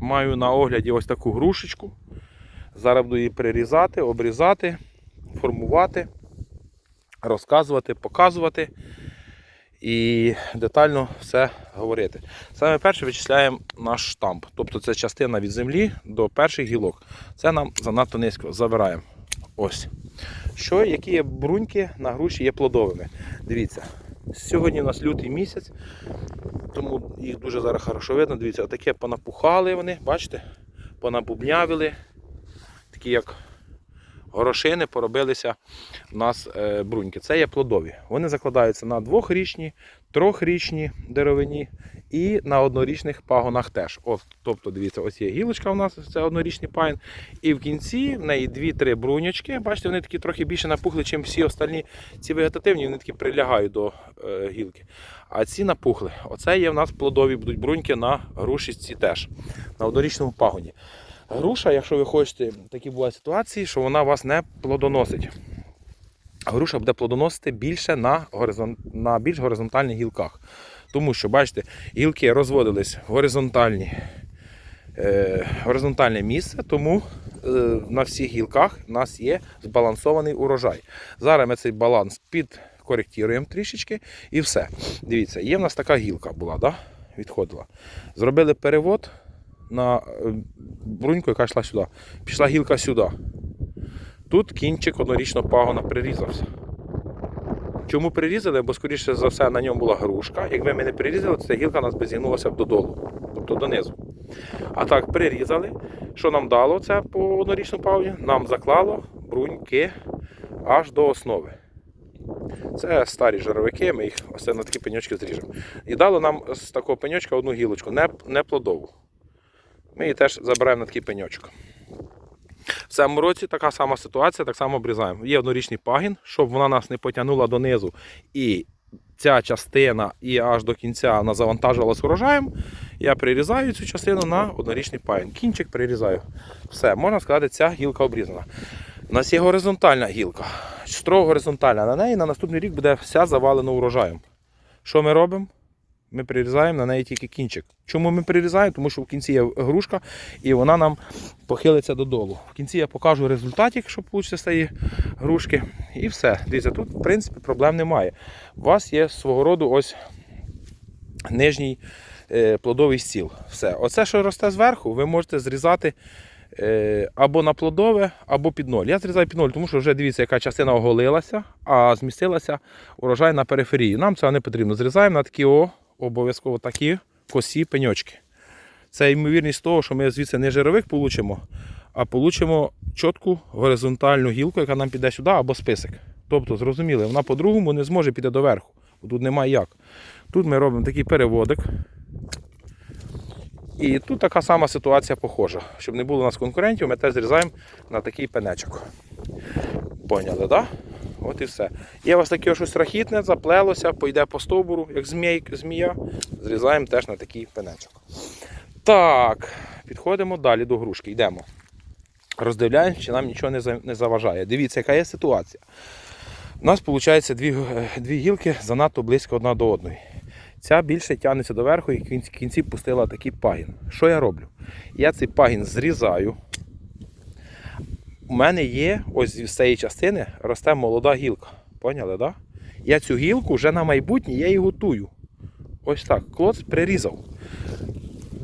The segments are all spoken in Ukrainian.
Маю на огляді ось таку грушечку. Зараз буду її прирізати, обрізати, формувати, розказувати, показувати і детально все говорити. Саме перше вичисляємо наш штамп. Тобто це частина від землі до перших гілок. Це нам занадто низько забираємо. Ось. Що, які є бруньки на груші є плодовими. Дивіться, сьогодні у нас лютий місяць, тому їх дуже зараз хорошо видно. Дивіться, отаке понапухали вони, бачите? Понабубнявили. Такі як горошини поробилися у нас е, бруньки. Це є плодові. Вони закладаються на двохрічні, трьохрічні деревині і на однорічних пагонах теж. От, тобто, дивіться, ось є гілочка у нас, це однорічний пагін. І в кінці в неї дві-три бруньочки. Бачите, вони такі трохи більше напухли, ніж всі остальні. Ці вегетативні, вони такі прилягають до е, гілки. А ці напухли. Оце є в нас плодові будуть бруньки на грушечці теж, на однорічному пагоні. Груша, якщо ви хочете, такі бувають ситуації, що вона вас не плодоносить. Груша буде плодоносити більше на, горизон... на більш горизонтальних гілках. Тому що, бачите, гілки розводились в горизонтальні, е, горизонтальне місце, тому е, на всіх гілках у нас є збалансований урожай. Зараз ми цей баланс підкоректуємо трішечки і все. Дивіться, є в нас така гілка була, да? відходила. Зробили перевод на е, бруньку, яка йшла сюди. Пішла гілка сюди. Тут кінчик однорічного пагона прирізався. Чому прирізали? Бо, скоріше за все, на ньому була грушка. Якби ми не прирізали, то ця гілка нас би зігнулася б додолу, тобто донизу. А так, прирізали. Що нам дало це по однорічному пагоні? Нам заклало бруньки аж до основи. Це старі жировики, ми їх ось на такі пеньочки зріжемо. І дало нам з такого пеньочка одну гілочку, не, не плодову. Ми її теж забираємо на такий пеньочок. В цьому році така сама ситуація, так само обрізаємо. Є однорічний пагін, щоб вона нас не потягнула донизу. І ця частина і аж до кінця вона завантажувалась урожаєм. Я прирізаю цю частину на однорічний пагін. Кінчик прирізаю. Все, можна сказати, ця гілка обрізана. У нас є горизонтальна гілка, строго горизонтальна. На неї на наступний рік буде вся завалена урожаєм. Що ми робимо? Ми прирізаємо на неї тільки кінчик. Чому ми прирізаємо? Тому що в кінці є грушка і вона нам похилиться додолу. В кінці я покажу результатик, що вийде з цієї грушки. І все. Дивіться, тут в принципі проблем немає. У вас є свого роду ось нижній е, плодовий стіл. Все. Оце, що росте зверху, ви можете зрізати е, або на плодове, або під ноль. Я зрізаю під ноль, тому що вже дивіться, яка частина оголилася, а змістилася урожай на периферії. Нам цього не потрібно. Зрізаємо на такі о, обов'язково такі косі пеньочки. Це ймовірність того, що ми звідси не жирових получимо, а получимо чітку горизонтальну гілку, яка нам піде сюди, або список. Тобто, зрозуміли, вона по-другому не зможе піти доверху. бо Тут немає як. Тут ми робимо такий переводик. І тут така сама ситуація похожа. Щоб не було у нас конкурентів, ми теж зрізаємо на такий пенечок. Поняли, так? Да? От і все. Є у вас таке щось рахітне, заплелося, пойде по стовбуру, як змій, змія. Зрізаємо теж на такий пенечок. Так, підходимо далі до грушки. Йдемо. Роздивляємося, чи нам нічого не заважає. Дивіться, яка є ситуація. У нас виходить дві, е, дві гілки занадто близько одна до одної. Ця більше тягнеться доверху і в кінці пустила такий пагін. Що я роблю? Я цей пагін зрізаю. У мене є, ось з цієї частини росте молода гілка. Поняли? Да? Я цю гілку вже на майбутнє я її готую. Ось так. Клоц прирізав.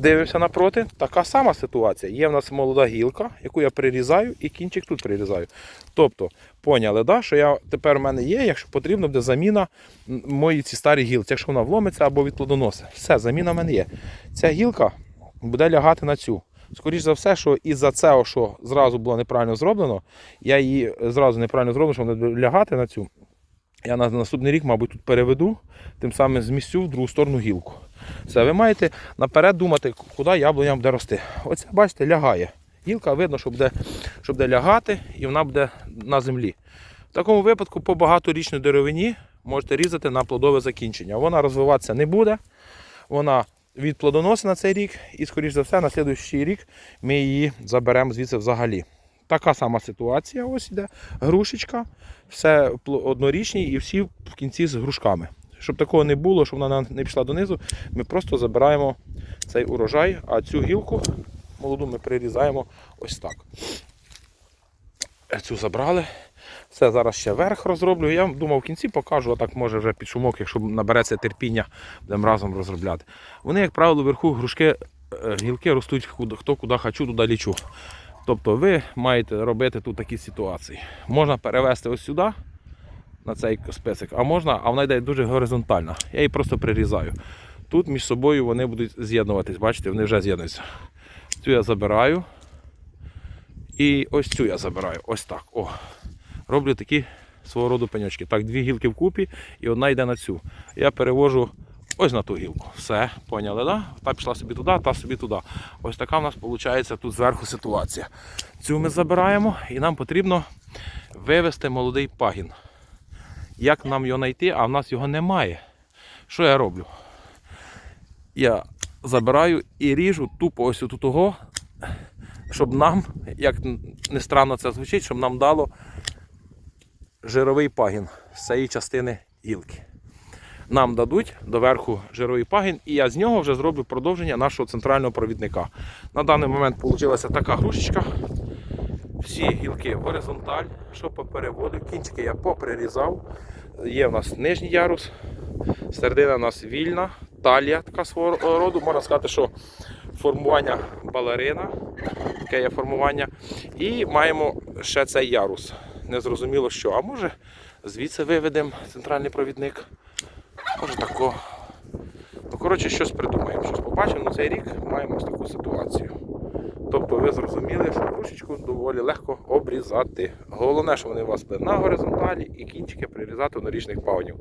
Дивимося напроти, така сама ситуація. Є в нас молода гілка, яку я прирізаю, і кінчик тут прирізаю. Тобто, поняли, да, що я тепер в мене є, якщо потрібно, буде заміна моїй ці старі гілці, якщо вона вломиться або від плодоноса. Все, заміна в мене є. Ця гілка буде лягати на цю. Скоріше за все, що із-за цього, що зразу було неправильно зроблено, я її зразу неправильно зроблю, що вона буде лягати на цю. Я на наступний рік, мабуть, тут переведу, тим самим змістю в другу сторону гілку. Все, ви маєте наперед думати, куди яблуня буде рости. Оце, бачите, лягає. Гілка видно, що буде, що буде лягати і вона буде на землі. В такому випадку по багаторічній деревині можете різати на плодове закінчення. Вона розвиватися не буде. Вона відплодоносить на цей рік і, скоріш за все, на наступний рік ми її заберемо звідси взагалі. Така сама ситуація, ось іде грушечка, все однорічні і всі в кінці з грушками. Щоб такого не було, щоб вона не пішла донизу, ми просто забираємо цей урожай, а цю гілку молоду ми прирізаємо ось так. Е, Цю забрали. Все, зараз ще верх розроблю. Я думав, в кінці покажу, а так може вже під шумок, якщо набереться терпіння, будемо разом розробляти. Вони, як правило, вверху грушки, е, гілки ростуть хто куди хочу, туди лічу. Тобто ви маєте робити тут такі ситуації. Можна перевести ось сюди, на цей список, а можна, а вона йде дуже горизонтальна. Я її просто прирізаю. Тут між собою вони будуть з'єднуватись, бачите, вони вже з'єднуються. Цю я забираю. І ось цю я забираю. Ось так. О. Роблю такі свого роду пеньочки. Так, дві гілки вкупі і одна йде на цю. Я перевожу ось на ту гілку. Все, поняли, да? Та пішла собі туди, та собі туди. Ось така в нас виходить тут зверху ситуація. Цю ми забираємо і нам потрібно вивести молодий пагін. Як нам його знайти, а в нас його немає. Що я роблю? Я забираю і ріжу тупо ось тут щоб нам, як не странно це звучить, щоб нам дало жировий пагін з цієї частини гілки. Нам дадуть доверху жировий пагін, і я з нього вже зроблю продовження нашого центрального провідника. На даний момент вийшла така грушечка. Всі гілки горизонталь, що попереводив. Кінчики я поприрізав. Є в нас нижній ярус, середина у нас вільна, талія така свого роду. Можна сказати, що формування балерина, таке є формування. І маємо ще цей ярус. Незрозуміло що. А може звідси виведемо центральний провідник. Може тако. Ну, коротше, щось придумаємо, щось побачимо. Цей рік маємо ось таку ситуацію. Тобто ви зрозуміли, що рушечку доволі легко обрізати. Головне, що вони у вас були на горизонталі і кінчики прирізати до річних пагонів.